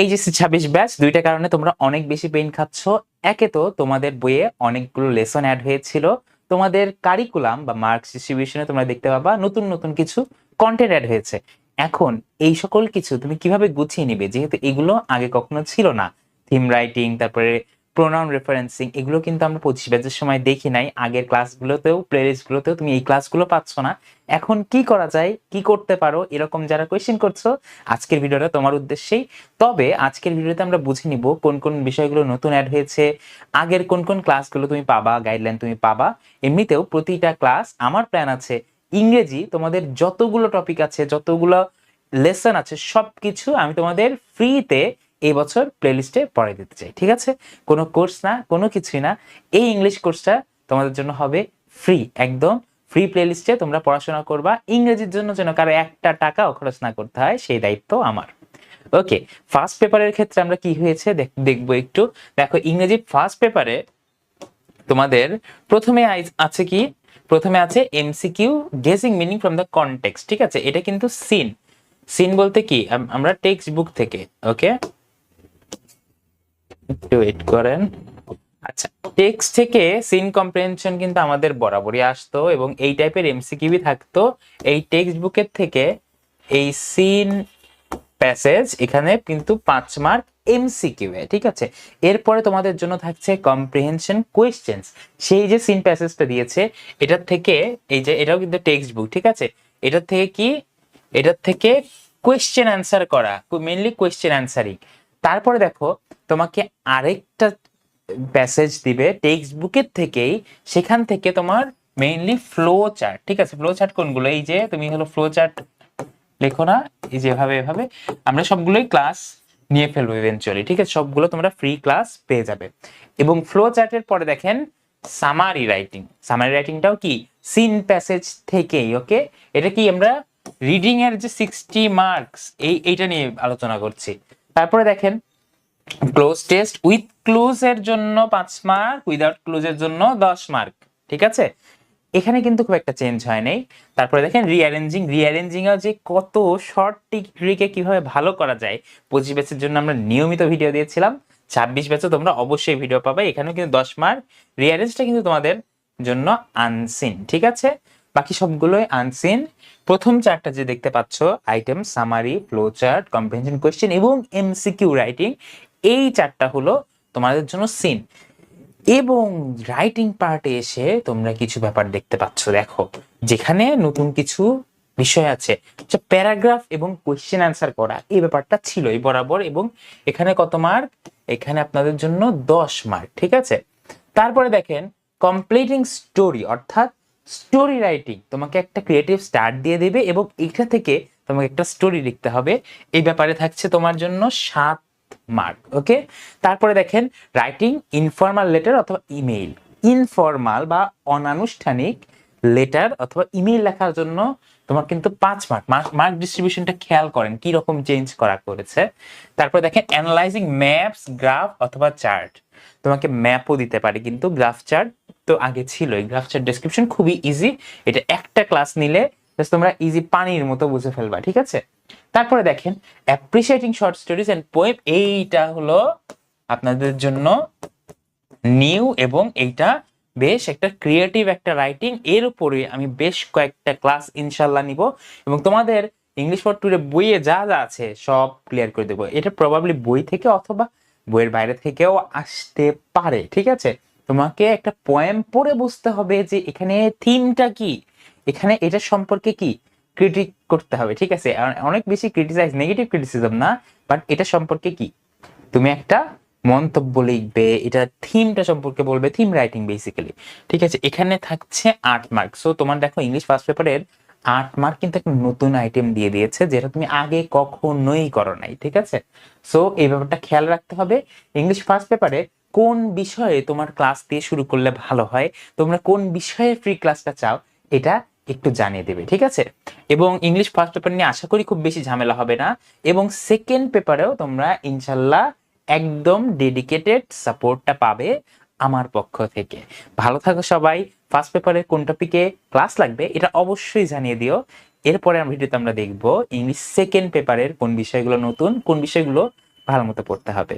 এই যে ছাব্বিশ ব্যাচ দুইটা কারণে তোমরা অনেক বেশি পেইন খাচ্ছ। একে তো তোমাদের বইয়ে অনেকগুলো লেসন অ্যাড হয়েছিল। তোমাদের কারিকুলাম বা মার্কস ডিস্ট্রিবিউশনে তোমরা দেখতে পাবা নতুন নতুন কিছু কন্টেন্ট অ্যাড হয়েছে। এখন এই সকল কিছু তুমি কীভাবে গুছিয়ে নিবে? যেহেতু এগুলো আগে কখনো ছিল না। থিম রাইটিং তারপরে প্রোনাউন রেফারেন্সিং এগুলো কিন্তু আমরা পঁচিশ ব্যাচের সময় দেখি নাই, আগের ক্লাসগুলোতেও প্লেলিস্টগুলোতেও তুমি এই ক্লাসগুলো পাচ্ছ না। এখন কি করা যায়, কি করতে পারো, এরকম যারা কোয়েশ্চেন করছ, আজকের ভিডিওটা তোমার উদ্দেশ্যেই। তবে আজকের ভিডিওতে আমরা বুঝে নিব কোন কোন বিষয়গুলো নতুন অ্যাড হয়েছে, আগের কোন কোন ক্লাসগুলো তুমি পাবা গাইডলাইন তুমি পাবা। এমনিতেও প্রতিটা ক্লাস আমার প্ল্যান আছে, ইংরেজি তোমাদের যতগুলো টপিক আছে, যতগুলো লেসন আছে, সবকিছু আমি তোমাদের ফ্রিতে এই বছর প্লেলিস্টে পড়াই দিতে চাই, ঠিক আছে? কোনো কোর্স না, কোনো কিছুই না। এই ইংলিশ কোর্সটা তোমাদের জন্য হবে ফ্রি একদম ফ্রি প্লেলিস্টে তোমরা পড়াশোনা করবা। ইংরেজির জন্য যেন কারও একটা টাকাও খরচ না করতে হয়, সেই দায়িত্ব আমার। ওকে ফার্স্ট পেপারের ক্ষেত্রে আমরা কি হয়েছে দেখ- দেখব একটু। দেখো, ইংরেজি ফার্স্ট পেপারে তোমাদের প্রথমে আছে কি? প্রথমে আছে MCQ guessing meaning from the context ঠিক আছে? এটা কিন্তু সিন সিন বলতে কি? আম- আমরা টেক্সট বুক থেকে ওকে একটু ওয়েট করেন। আচ্ছা টেক্সট থেকে সিন কম্প্রিহেনশন কিন্তু আমাদের বরাবরই আসতো এবং এই টাইপের এমসিকিউই থাকতো। এই টেক্সট বুকের থেকে এই সিন প্যাসেজ এখানে কিন্তু পাঁচ মার্ক এমসিকিউ এ, ঠিক আছে? এরপরে তোমাদের জন্য থাকছে কম্প্রিহেনশন কোয়েশ্চেন্স সেই যে সিন প্যাসেজটা দিয়েছে, এটার থেকে এই যে, এটাও কিন্তু টেক্সট বুক ঠিক আছে? এটার থেকে কি? এটার থেকে কোয়েশ্চেন অ্যান্সার করা মেনলি কোয়েশ্চেন অ্যান্সারিং তারপরে দেখো তোমাকে আরেকটা প্যাসেজ দিবে টেক্সট বুকের থেকেই, সেখান থেকে তোমার মেইনলি ফ্লো চার্ট ঠিক আছে? ফ্লো চার্ট কোনগুলো? এই যে তুমি হলো ফ্লো চার্ট লেখো না, এই যে এভাবে এভাবে, আমরা সবগুলোই ক্লাস নিয়ে ফেলব ইভেনচুয়ালি ঠিক আছে? সবগুলো তোমরা ফ্রি ক্লাস পেয়ে যাবে। এবং ফ্লো চার্টের পরে দেখেন সামারি রাইটিং সামারি রাইটিংটাও কি? সিন প্যাসেজ থেকেই ওকে এটা কি আমরা রিডিং এর যে সিক্সটি মার্কস এই, এইটা নিয়ে আলোচনা করছি। তারপরে দেখেন ক্লোজ টেস্ট উইথ ক্লোজ এর জন্য পাঁচ মার্ক উইদাউট ক্লোজ এর জন্য দশ মার্ক ঠিক আছে? এখানে কিন্তু খুব একটা চেঞ্জ হয় নাই। তারপরে দেখেন রিঅ্যারেঞ্জিং রিঅ্যারেঞ্জিং এও যে কত শর্ট ট্রিকে কীভাবে ভালো করা যায়, পঁচিশ ব্যাচের জন্য আমরা নিয়মিত ভিডিও দিয়েছিলাম। ছাব্বিশ ব্যাচে তোমরা অবশ্যই ভিডিও পাবে। এখানেও কিন্তু দশ মার্ক রিঅ্যারেঞ্জটা কিন্তু তোমাদের জন্য আনসিন ঠিক আছে? বাকি সবগুলোই আনসিন প্রথম চারটা যে দেখতে পাচ্ছ item summary flow chart comprehension question এবং এমসিকিউ রাইটিং এই চারটা হলো তোমাদের জন্য সিন এবং রাইটিং পার্টে এসে তোমরা কিছু ব্যাপার দেখতে পাচ্ছ, দেখো। যেখানে নতুন কিছু বিষয় আছে প্যারাগ্রাফ এবং কোয়েশ্চেন অ্যান্সার করা, এই ব্যাপারটা ছিল এই বরাবর এবং এখানে কত মার্ক এখানে আপনাদের জন্য দশ মার্ক ঠিক আছে? তারপরে দেখেন কমপ্লিটিং স্টোরি অর্থাৎ স্টোরি রাইটিং তোমাকে একটা ক্রিয়েটিভ স্টার্ট দিয়ে দেবে এবং এইটা থেকে তোমাকে একটা স্টোরি লিখতে হবে। এই ব্যাপারে থাকছে তোমার জন্য সাত মার্ক ওকে তারপরে দেখেন রাইটিং ইনফর্মাল লেটার অথবা ইমেইল ইনফর্মাল বা অনানুষ্ঠানিক লেটার অথবা ইমেইল লেখার জন্য তোমার কিন্তু পাঁচ মার্ক মার্ক ডিস্ট্রিবিউশনটা খেয়াল করেন, কি রকম চেঞ্জ করা করেছে। তারপরে দেখেন অ্যানালাইজিং ম্যাপস গ্রাফ অথবা চার্ট তোমাকে ম্যাপও দিতে পারে কিন্তু গ্রাফ চার্ট তো আগে ছিল এই গ্রাফ চার্ট ডেসক্রিপশন খুবই ইজি এটা একটা ক্লাস নিলে just তোমরা ইজি পানির মতো বুঝে ফেলবা, ঠিক আছে? তারপরে দেখেন appreciating short stories and poem এইটা হলো আপনাদের জন্য নিউ এবং এইটা বেশ একটা ক্রিয়েটিভ একটা রাইটিং এর উপরে আমি বেশ কয়েকটা ক্লাস ইনশাল্লাহ নিব এবং তোমাদের ইংলিশ ফর টুরে বইয়ে যা যা আছে সব ক্লিয়ার করে দেবো। এটা প্রবাবলি বই থেকে অথবা বইয়ের বাইরে থেকেও আসতে পারে, ঠিক আছে? তোমাকে একটা পোয়েম পড়ে বুঝতে হবে যে এখানে থিমটা কি। এখানে এটা সম্পর্কে কি? ক্রিটিক করতে হবে, ঠিক আছে? অনেক বেশি ক্রিটিসাইজ নেগেটিভ ক্রিটিসিজম না বাট এটা সম্পর্কে কি? তুমি একটা মন্তব্য লিখবে, এটা থিমটা সম্পর্কে বলবে থিম রাইটিং বেসিক্যালি ঠিক আছে? এখানে থাকছে আট মার্ক সো তোমার দেখো ইংলিশ ফার্স্ট পেপারের আট মার্ক কিন্তু একটা নতুন আইটেম দিয়ে দিয়েছে, যেটা তুমি আগে কখনোই করো নাই, ঠিক আছে? সো এই ব্যাপারটা খেয়াল রাখতে হবে ইংলিশ ফার্স্ট পেপারে কোন বিষয়ে তোমার ক্লাস দিয়ে শুরু করলে ভালো হয়, তোমরা কোন বিষয়ে ফ্রি ক্লাসটা চাও, এটা একটু জানিয়ে দেবে, ঠিক আছে? এবং ইংলিশ ফার্স্ট পেপার নিয়ে আশা করি খুব বেশি ঝামেলা হবে না। এবং সেকেন্ড পেপারেও তোমরা ইনশাল্লাহ একদম ডেডিকেটেড সাপোর্টটা পাবে আমার পক্ষ থেকে। ভালো থাকো সবাই। ফার্স্ট পেপারের কোন টপিকে ক্লাস লাগবে, এটা অবশ্যই জানিয়ে দিও। এরপরে ভিডিওতে আমরা দেখব ইংলিশ সেকেন্ড পেপারের কোন বিষয়গুলো নতুন, কোন বিষয়গুলো ভালো মতো পড়তে হবে।